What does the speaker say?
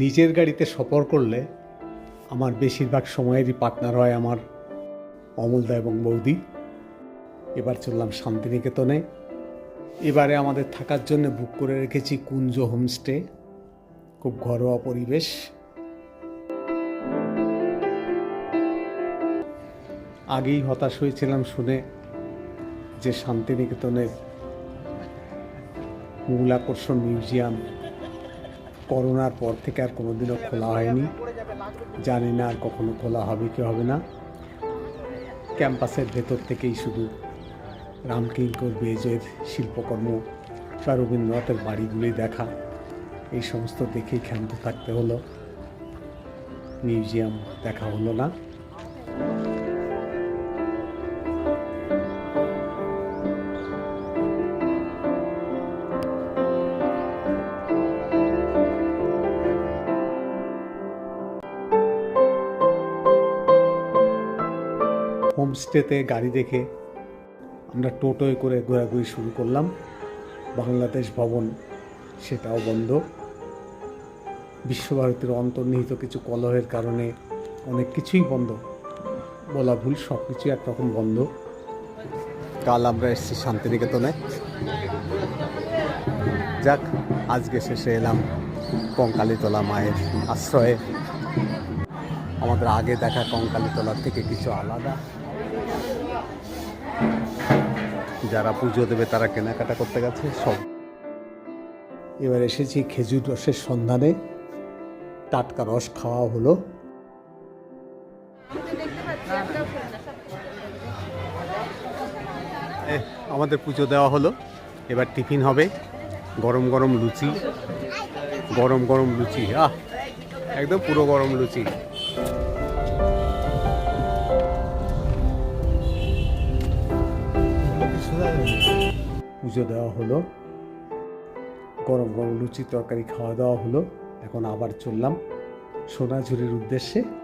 নিজের গাড়িতে সফর করলে আমার বেশিরভাগ সময়েরই পার্টনার হয় আমার অমলদা এবং বৌদি। এবার চললাম শান্তিনিকেতনে। এবারে আমাদের থাকার জন্য বুক করে রেখেছি কুঞ্জ হোমস্টে খুব ঘরোয়া পরিবেশ। আগেই হতাশ হয়েছিলাম শুনে যে শান্তিনিকেতনের মূল আকর্ষণ মিউজিয়াম। করোনার পর থেকে আর কোনোদিনও খোলা হয়নি। জানি না আর কখনো খোলা হবে কি হবে না। ক্যাম্পাসের ভেতর থেকেই শুধু রামকিঙ্কর বেজের শিল্পকর্ম বা রবীন্দ্রনাথের বাড়িগুলি দেখা। এই সমস্ত দেখেই ক্ষান্ত থাকতে হলো। মিউজিয়াম দেখা হলো না। হোমস্টেতে গাড়ি দেখে আমরা টোটোয় করে ঘোরাঘুরি শুরু করলাম। বাংলাদেশ ভবন, সেটাও বন্ধ। বিশ্বভারতীর অন্তর্নিহিত কিছু কলহের কারণে অনেক কিছুই বন্ধ। বলা ভুল সব কিছু একরকম বন্ধ। কাল আমরা এসেছি শান্তিনিকেতনে। যাক, আজকে শেষে এলাম কঙ্কালীতলা মায়ের আশ্রয়ে। আমাদের আগে দেখা কঙ্কালীতলার থেকে কিছু আলাদা। যারা পুজো দেবে তারা কেনাকাটা করতে গেছে, সব। এবার এসেছি খেজুর রসের সন্ধানে। টাটকা রস খাওয়া হলো। আমাদের পুজো দেওয়া হলো। এবার টিফিন হবে। গরম গরম লুচি। গরম গরম লুচি। আহ, একদম পুরো গরম লুচি। পুজো দেওয়া হলো। গরম গরম লুচি, তরকারি খাওয়া দাওয়া হলো। এখন আবার চললাম সোনাঝুরির উদ্দেশ্যে।